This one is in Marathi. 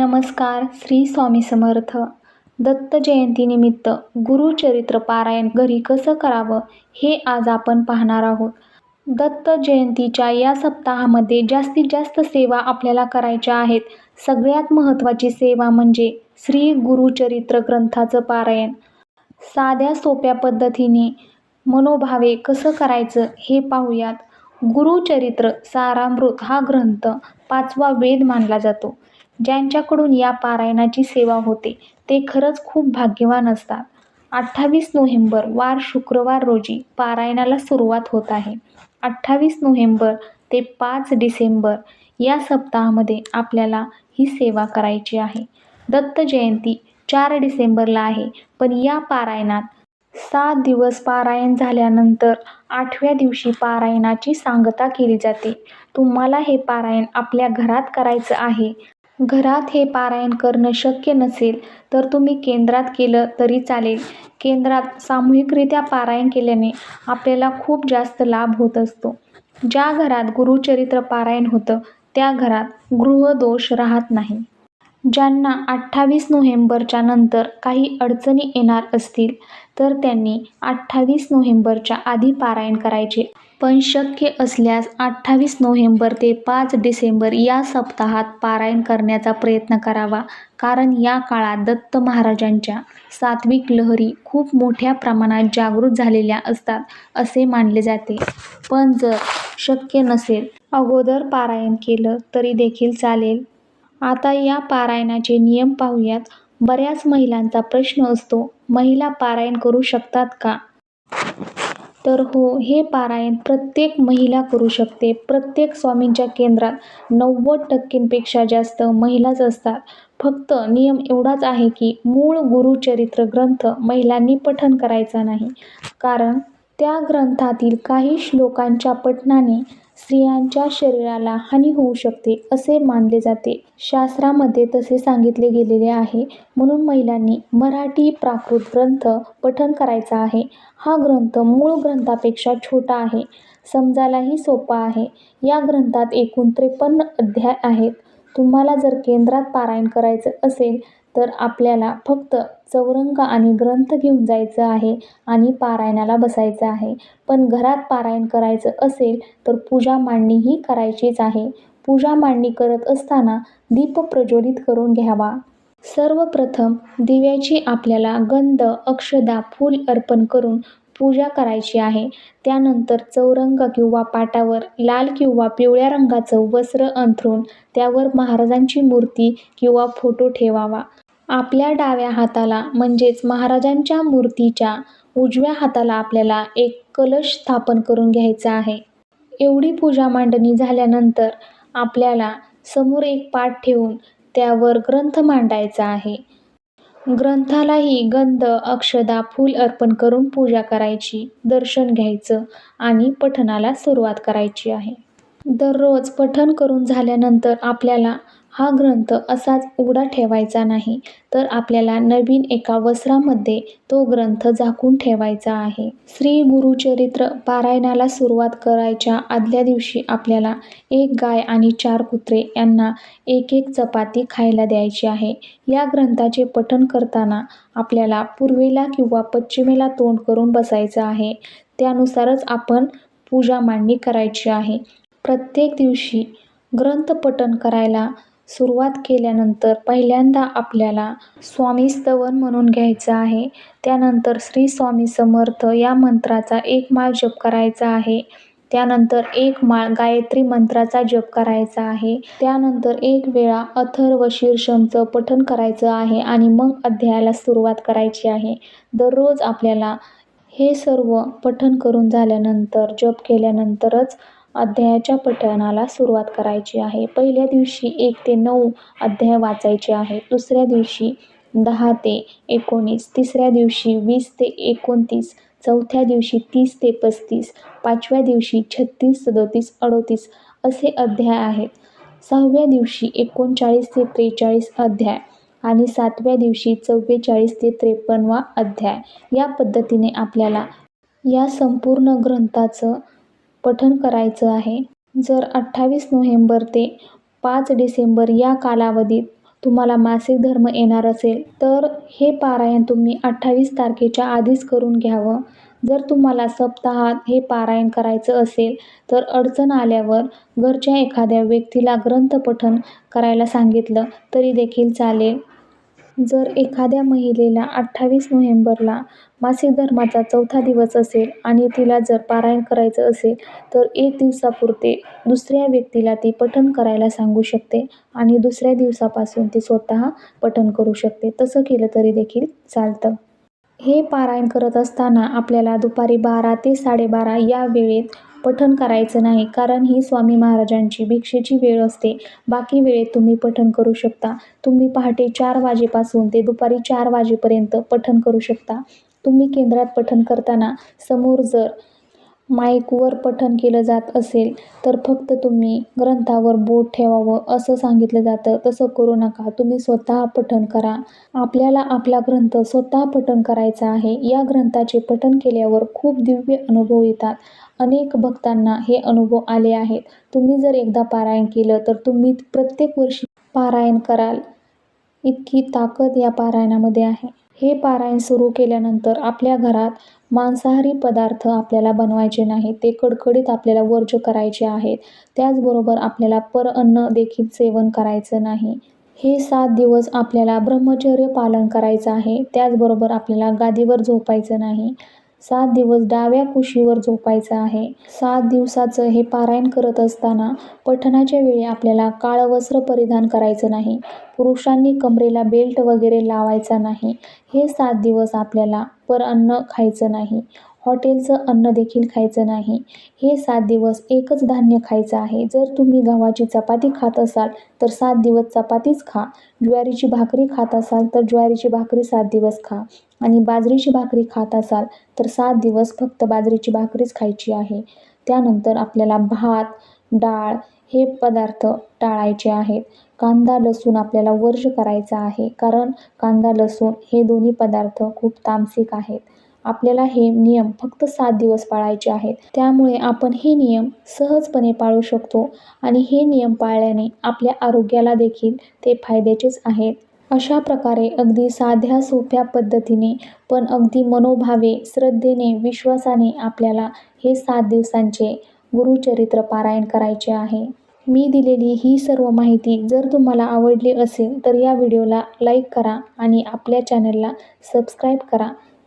नमस्कार श्री स्वामी समर्थ. दत्त जयंतीनिमित्त गुरुचरित्र पारायण घरी कसं करावं हे आज आपण पाहणार आहोत. दत्त जयंतीच्या या सप्ताहामध्ये जास्तीत जास्त सेवा आपल्याला करायच्या आहेत. सगळ्यात महत्त्वाची सेवा म्हणजे श्री गुरुचरित्र ग्रंथाचं पारायण. साध्या सोप्या पद्धतीने मनोभावे कसं करायचं हे पाहूयात. गुरुचरित्र सारामृत हा ग्रंथ पाचवा वेद मानला जातो. ज्यांच्याकडून या पारायणाची सेवा होते ते खरंच खूप भाग्यवान असतात. अठ्ठावीस नोव्हेंबर वार शुक्रवार रोजी पारायणाला सुरुवात होत आहे. अठ्ठावीस नोव्हेंबर ते पाच डिसेंबर या सप्ताहामध्ये आपल्याला ही सेवा करायची आहे. दत्त जयंती चार डिसेंबरला आहे पण या पारायणात सात दिवस पारायण झाल्यानंतर आठव्या दिवशी पारायणाची सांगता केली जाते. तुम्हाला हे पारायण आपल्या घरात करायचं आहे. घरात हे पारायण करणं शक्य नसेल तर तुम्ही केंद्रात केलं तरी चालेल. केंद्रात सामूहिकरित्या पारायण केल्याने आपल्याला खूप जास्त लाभ होत असतो. ज्या घरात गुरुचरित्र पारायण होतं त्या घरात गृहदोष राहत नाही. ज्यांना अठ्ठावीस नोव्हेंबरच्या नंतर काही अडचणी येणार असतील तर त्यांनी अठ्ठावीस नोव्हेंबरच्या आधी पारायण करायचे. पण शक्य असल्यास अठ्ठावीस नोव्हेंबर ते पाच डिसेंबर या सप्ताहात पारायण करण्याचा प्रयत्न करावा. कारण या काळात दत्त महाराजांच्या सात्विक लहरी खूप मोठ्या प्रमाणात जागृत झालेल्या असतात असे मानले जाते. पण जर शक्य नसेल अगोदर पारायण केलं तरी देखील चालेल. आता या पारायणाचे नियम पाहूयात. बऱ्याच महिलांचा प्रश्न असतो महिला पारायण करू शकतात का? तर हो हे पारायण प्रत्येक महिला करू शकते. प्रत्येक स्वामींच्या केंद्रात नव्वद टक्केंपेक्षा जास्त महिलाच असतात. फक्त नियम एवढाच आहे की मूळ गुरुचरित्र ग्रंथ महिलांनी पठन करायचा नाही. कारण त्या ग्रंथातील काही श्लोकांच्या पठणाने स्त्रियांच्या शरीराला हानी होऊ शकते असे मानले जाते. शास्त्रामध्ये तसे सांगितले गेलेले आहे. म्हणून महिलांनी मराठी प्राकृत ग्रंथ पठन करायचा आहे. हा ग्रंथ मूळ ग्रंथापेक्षा छोटा आहे. समजायलाही सोपा आहे. या ग्रंथात एकूण त्रेपन्न अध्याय आहेत. तुम्हाला जर केंद्रात पारायण करायचं असेल तर आपल्याला फक्त चौरंग आणि ग्रंथ घेऊन जायचं आहे आणि पारायणाला बसायचं आहे. पण घरात पारायण करायचं असेल तर पूजा मांडणीही करायचीच आहे. पूजा मांडणी करत असताना दीप प्रज्वलित करून घ्यावा. सर्वप्रथम दिव्याची आपल्याला गंध अक्षदा फूल अर्पण करून पूजा करायची आहे. त्यानंतर चौरंग किंवा पाटावर लाल किंवा पिवळ्या रंगाचं वस्त्र अंथरून त्यावर महाराजांची मूर्ती किंवा फोटो ठेवावा. आपल्या डाव्या हाताला म्हणजेच महाराजांच्या मूर्तीच्या उजव्या हाताला आपल्याला एक कलश स्थापन करून घ्यायचा आहे. एवढी पूजा मांडणी झाल्यानंतर आपल्याला समोर एक पाठ ठेवून त्यावर ग्रंथ मांडायचा आहे. ग्रंथालाही गंध अक्षदा फूल अर्पण करून पूजा करायची दर्शन घ्यायचं आणि पठणाला सुरुवात करायची आहे. दररोज पठण करून झाल्यानंतर आपल्याला हा ग्रंथ असाच उघडा ठेवायचा नाही तर आपल्याला नवीन एका वस्त्रामध्ये तो ग्रंथ झाकून ठेवायचा आहे. श्री गुरुचरित्र पारायणाला सुरुवात करायच्या आदल्या दिवशी आपल्याला एक गाय आणि चार कुत्रे यांना एक एक चपाती खायला द्यायची आहे. या ग्रंथाचे पठण करताना आपल्याला पूर्वेला किंवा पश्चिमेला तोंड करून बसायचं आहे. त्यानुसारच आपण पूजा मांडणी करायची आहे. प्रत्येक दिवशी ग्रंथ पठण करायला सुरुवात केल्यानंतर पहिल्यांदा आपल्याला स्वामी स्तवन म्हणून घ्यायचं आहे. त्यानंतर श्री स्वामी समर्थ या मंत्राचा एक माळ जप करायचा आहे. त्यानंतर एक माळ गायत्री मंत्राचा जप करायचा आहे. त्यानंतर एक वेळा अथर्व शीर्षमचं पठण करायचं आहे आणि मग अध्यायाला सुरुवात करायची आहे. दररोज आपल्याला हे सर्व पठण करून झाल्यानंतर जप केल्यानंतरच अध्यायाच्या पठणाला सुरुवात करायची आहे. पहिल्या दिवशी एक ते नऊ अध्याय वाचायचे आहे. दुसऱ्या दिवशी दहा ते एकोणीस तिसऱ्या दिवशी वीस ते एकोणतीस चौथ्या दिवशी तीस ते पस्तीस पाचव्या दिवशी छत्तीस सदोतीस अडोतीस असे अध्याय आहेत. सहाव्या दिवशी एकोणचाळीस ते त्रेचाळीस अध्याय आणि सातव्या दिवशी चव्वेचाळीस ते त्रेपन्नवा अध्याय. या पद्धतीने आपल्याला या संपूर्ण ग्रंथाचं पठण करायचं आहे. जर अठ्ठावीस नोव्हेंबर ते पाच डिसेंबर या कालावधीत तुम्हाला मासिक धर्म येणार असेल तर हे पारायण तुम्ही अठ्ठावीस तारखेच्या आधीच करून घ्यावं. जर तुम्हाला सप्ताहात हे पारायण करायचं असेल तर अडचण आल्यावर घरच्या एखाद्या व्यक्तीला ग्रंथपठण करायला सांगितलं तरी देखील चालेल. जर एखाद्या महिलेला अठ्ठावीस नोव्हेंबरला मासिक धर्माचा चौथा दिवस असेल आणि तिला जर पारायण करायचं असेल तर एक दिवसापुरते दुसऱ्या व्यक्तीला ती पठण करायला सांगू शकते आणि दुसऱ्या दिवसापासून ती स्वतः पठण करू शकते. तसं केलं तरी देखील चालतं. हे पारायण करत असताना आपल्याला दुपारी बारा ते साडेबारा या वेळेत पठण करायचं नाही कारण ही स्वामी महाराजांची भिक्षेची वेळ असते. बाकी वेळेत तुम्ही पठण करू शकता. तुम्ही पहाटे चार वाजेपासून ते दुपारी चार वाजेपर्यंत पठण करू शकता. तुम्ही केंद्रात पठण करताना समोर जर माईकवर पठण केलं जात असेल तर फक्त तुम्ही ग्रंथावर बोट ठेवावं असं सांगितलं जातं. तसं करू नका. तुम्ही स्वतः पठण करा. आपल्याला आपला ग्रंथ स्वतः पठण करायचा आहे. या ग्रंथाचे पठण केल्यावर खूप दिव्य अनुभव येतात. अनेक भक्तांना हे अनुभव आले आहेत. तुम्ही जर एकदा पारायण केलं तर तुम्ही प्रत्येक वर्षी पारायण कराल. इतकी ताकद या पारायणामध्ये आहे. हे पारायण सुरू केल्यानंतर आपल्या घरात मांसाहारी पदार्थ आपल्याला बनवायचे नाही ते कडकडीत आपल्याला वर्ज करायचे आहेत. त्याचबरोबर आपल्याला परअन्न देखील सेवन करायचं नाही. हे सात दिवस आपल्याला ब्रह्मचर्य पालन करायचं आहे. त्याचबरोबर आपल्याला गादीवर झोपायचं नाही. सात दिवस डाव्या कुशीवर झोपायचं आहे. सात दिवसाचं हे पारायण करत असताना पठणाच्या वेळी आपल्याला काळं वस्त्र परिधान करायचं नाही. पुरुषांनी कमरेला बेल्ट वगैरे लावायचा नाही. हे सात दिवस आपल्याला पर अन्न खायचं नाही. हॉटेलचं अन्न देखील खायचं नाही. हे सात दिवस एकच धान्य खायचं आहे. जर तुम्ही गव्हाची चपाती खात असाल तर सात दिवस चपातीच खा. ज्वारीची भाकरी खात असाल तर ज्वारीची भाकरी सात दिवस खा. आणि बाजरीची भाकरी खात असाल तर सात दिवस फक्त बाजरीची भाकरीच खायची आहे. त्यानंतर आपल्याला भात डाळ हे पदार्थ टाळायचे आहेत. कांदा लसूण आपल्याला वर्ज करायचा आहे. कारण कांदा लसूण हे दोन्ही पदार्थ खूप तामसिक आहेत. आपल्याला हे नियम फक्त सात दिवस पाळायचे आहेत. त्यामुळे आपण हे नियम सहजपणे पाळू शकतो आणि हे नियम पाळल्याने आपल्या आरोग्याला देखील ते फायद्याचेच आहेत. अशा प्रकारे अगदी साध्या सोप्या पद्धतीने पण अगदी मनोभावे श्रद्धेने विश्वासाने आपल्याला हे सात दिवसांचे गुरुचरित्र पारायण करायचे आहे. मी दिलेली ही सर्व माहिती जर तुम्हाला आवडली असेल तर या व्हिडिओला लाईक करा आणि आपल्या चॅनलला सबस्क्राईब करा.